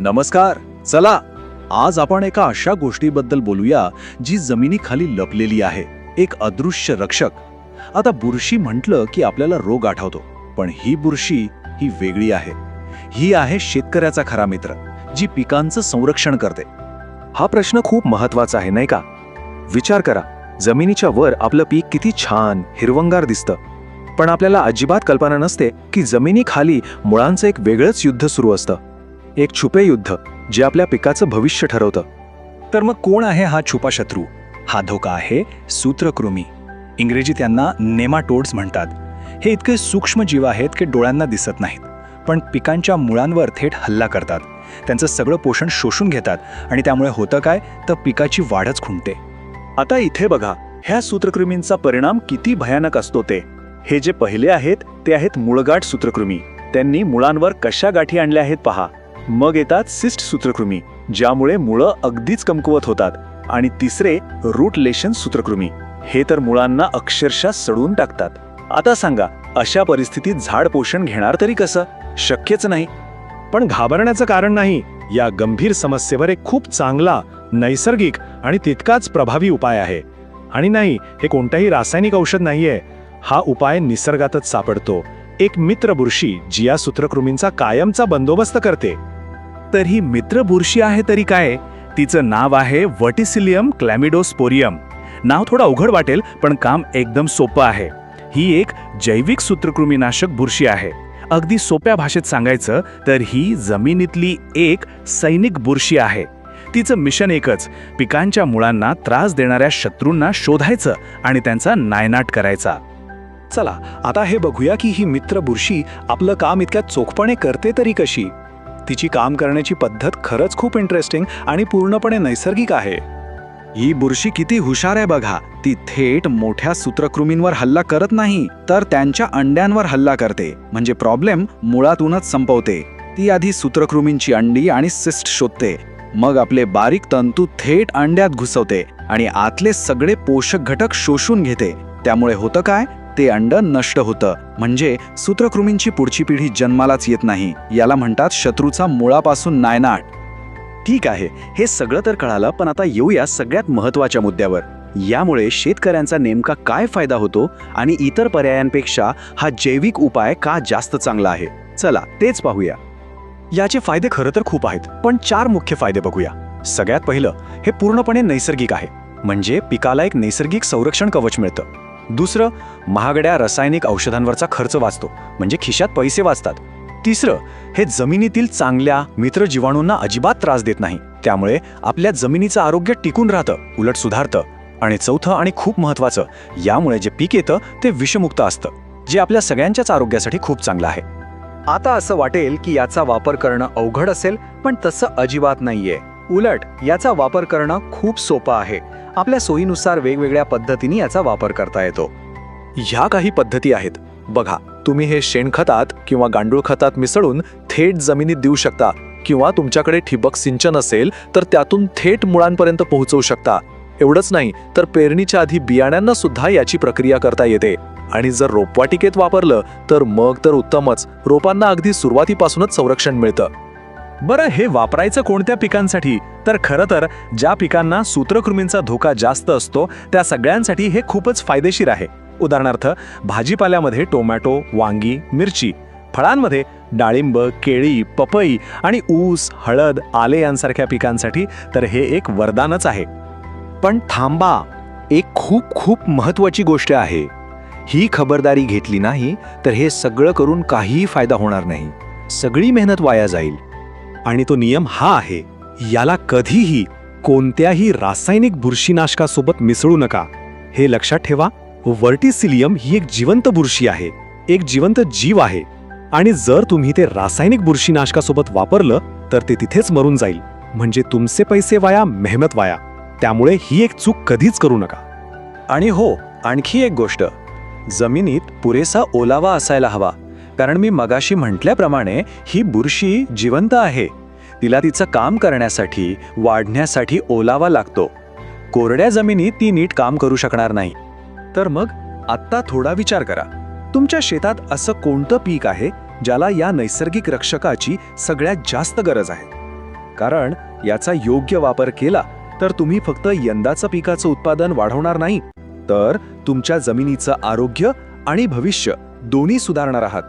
नमस्कार चला आज आपण एका अशा गोष्टीबद्दल बोलूया जी जमिनीखाली लपलेली आहे एक अदृश्य रक्षक. आता बुरशी म्हटलं की आपल्याला रोग आठवतो पण ही बुरशी ही वेगळी आहे. ही आहे शेतकऱ्याचा खरा मित्र जी पिकांचं संरक्षण करते. हा प्रश्न खूप महत्त्वाचा आहे नाही का? विचार करा जमिनीच्या वर आपलं पीक किती छान हिरवंगार दिसतं. पण आपल्याला अजिबात कल्पना नसते की जमिनीखाली मुळांचं एक वेगळंच युद्ध सुरू असतं. एक छुपे युद्ध जे आपल्या पिकाचं भविष्य ठरवतं. तर मग कोण आहे हा छुपा शत्रू? हा धोका आहे सूत्रकृमी. इंग्रजी त्यांना नेमाटोड्स म्हणतात. हे इतके सूक्ष्म जीव आहेत की डोळ्यांना दिसत नाहीत. पण पिकांच्या मुळांवर थेट हल्ला करतात. त्यांचं सगळं पोषण शोषून घेतात आणि त्यामुळे होतं काय? तर पिकाची वाढच खुंटते. आता इथे बघा ह्या सूत्रकृमींचा परिणाम किती भयानक असतो ते. हे जे पहिले आहेत ते आहेत मुळगाठ सूत्रकृमी. त्यांनी मुळांवर कशा गाठी आणल्या आहेत पहा. मग येतात सिस्ट सूत्रकृमी ज्यामुळे मुळं अगदीच कमकुवत होतात. आणि तिसरे रूट लेशन सूत्रकृमी. हे तर मुळांना अक्षरशः सडून टाकतात. आता सांगा अशा परिस्थितीत झाड पोषण घेणार तरी कसं? शक्यच नाही. पण घाबरण्याचं कारण नाही. या गंभीर समस्येवर एक खूप चांगला नैसर्गिक आणि तितकाच प्रभावी उपाय आहे. आणि नाही हे कोणतंही रासायनिक औषध नाहीये. हा उपाय निसर्गातच सापडतो. एक मित्र बुरशी जिया सूत्रकृमींचा कायमचा बंदोबस्त करते. तर ही मित्र बुरशी आहे तरी काय? तिचं नाव आहे वटिसिलियम क्लॅमिडोस्पोरियम. नाव थोडं अवघड वाटेल पण काम एकदम सोपं आहे. ही एक जैविक सूत्रकृमीनाशक बुरशी आहे. अगदी सोप्या भाषेत सांगायचं तर ही जमिनीतली एक सैनिक बुरशी आहे. तिचं मिशन एकच पिकांच्या मुळांना त्रास देणाऱ्या शत्रूंना शोधायचं आणि त्यांचा नायनाट करायचा. चला आता हे बघूया की ही मित्र बुरशी आपलं काम इतक्या चोखपणे करते तरी कशी. तिची काम करण्याची पद्धत खरंच खूप इंटरेस्टिंग आणि पूर्णपणे नैसर्गिक आहे. ही बुरशी किती हुशार आहे बघा. ती थेट मोठ्या सूत्रकृमींवर हल्ला करत नाही तर त्यांच्या अंड्यांवर हल्ला करते. म्हणजे प्रॉब्लेम मुळातूनच संपवते. ती आधी सूत्रकृमींची अंडी आणि सिस्ट शोधते. मग आपले बारीक तंतू थेट अंड्यात घुसवते आणि आतले सगळे पोषक घटक शोषून घेते. त्यामुळे होतं काय? ते अंड नष्ट होतं. म्हणजे सूत्रकृमींची पुढची पिढी जन्मालाच येत नाही. याला म्हणतात शत्रूचा मुळापासून नायनाट. ठीक आहे हे सगळं तर कळालं पण आता येऊया सगळ्यात महत्त्वाच्या मुद्द्यावर. यामुळे शेतकऱ्यांचा नेमका काय फायदा होतो आणि इतर पर्यायांपेक्षा हा जैविक उपाय का जास्त चांगला आहे? चला तेच पाहूया. याचे फायदे खरं तर खूप आहेत पण चार मुख्य फायदे बघूया. सगळ्यात पहिलं हे पूर्णपणे नैसर्गिक आहे. म्हणजे पिकाला एक नैसर्गिक संरक्षण कवच मिळतं. दुसरं महागड्या रासायनिक औषधांवरचा खर्च वाचतो म्हणजे खिशात पैसे वाचतात. तिसरं हे जमिनीतील चांगल्या मित्र जीवाणूंना अजिबात त्रास देत नाही. त्यामुळे आपल्या जमिनीचं आरोग्य टिकून राहतं उलट सुधारतं. आणि चौथं आणि खूप महत्त्वाचं यामुळे जे पीक येतं ते विषमुक्त असतं जे आपल्या सगळ्यांच्याच आरोग्यासाठी खूप चांगलं आहे. आता असं वाटेल की याचा वापर करणं अवघड असेल पण तसं अजिबात नाहीये. उलट याचा वापर करणं खूप सोपं आहे. आपल्या सोयीनुसार वेगवेगळ्या पद्धतीने याचा वापर करता येतो. ह्या काही पद्धती आहेत. बघा तुम्ही हे शेणखतात किंवा गांडूळ खतात मिसळून थेट जमिनीत देऊ शकता किंवा तुमच्याकडे ठिबक सिंचन असेल तर त्यातून थेट मुळांपर्यंत पोहोचवू शकता. एवढंच नाही तर पेरणीच्या आधी बियाण्यांना सुद्धा याची प्रक्रिया करता येते. आणि जर रोपवाटिकेत वापरलं तर मग तर उत्तमच. रोपांना अगदी सुरुवातीपासूनच संरक्षण मिळतं. बरं हे वापरायचं कोणत्या पिकांसाठी? तर खरं तर ज्या पिकांना सूत्रकृमींचा धोका जास्त असतो त्या सगळ्यांसाठी हे खूपच फायदेशीर आहे. उदाहरणार्थ भाजीपाल्यामध्ये टोमॅटो वांगी मिरची फळांमध्ये डाळिंब केळी पपई आणि ऊस हळद आले यांसारख्या पिकांसाठी तर हे एक वरदानच आहे. पण थांबा एक खूप खूप महत्त्वाची गोष्ट आहे. ही खबरदारी घेतली नाही तर हे सगळं करून काहीही फायदा होणार नाही. सगळी मेहनत वाया जाईल. आणि तो नियम हा आहे याला कधीही कोणत्याही रासायनिक बुरशीनाशकासोबत मिसळू नका. हे लक्षात ठेवा वर्टिसिलियम ही एक जिवंत बुरशी आहे एक जिवंत जीव आहे. आणि जर तुम्ही ते रासायनिक बुरशीनाशकासोबत वापरलं तर ते तिथेच मरून जाईल. म्हणजे तुमचे पैसे वाया मेहनत वाया. त्यामुळे ही एक चूक कधीच करू नका. आणि हो आणखी एक गोष्ट. जमिनीत पुरेसा ओलावा असायला हवा. कारण मी मगाशी म्हटल्याप्रमाणे ही बुरशी जिवंत आहे. तिला तिचं काम करण्यासाठी वाढण्यासाठी ओलावा लागतो. कोरड्या जमिनीत ती नीट काम करू शकणार नाही. तर मग आत्ता थोडा विचार करा. तुमच्या शेतात असं कोणतं पीक आहे ज्याला या नैसर्गिक रक्षकाची सगळ्यात जास्त गरज आहे? कारण याचा योग्य वापर केला तर तुम्ही फक्त यंदाचं पिकाचं उत्पादन वाढवणार नाही तर तुमच्या जमिनीचं आरोग्य आणि भविष्य दोन्ही सुधारणार आहात.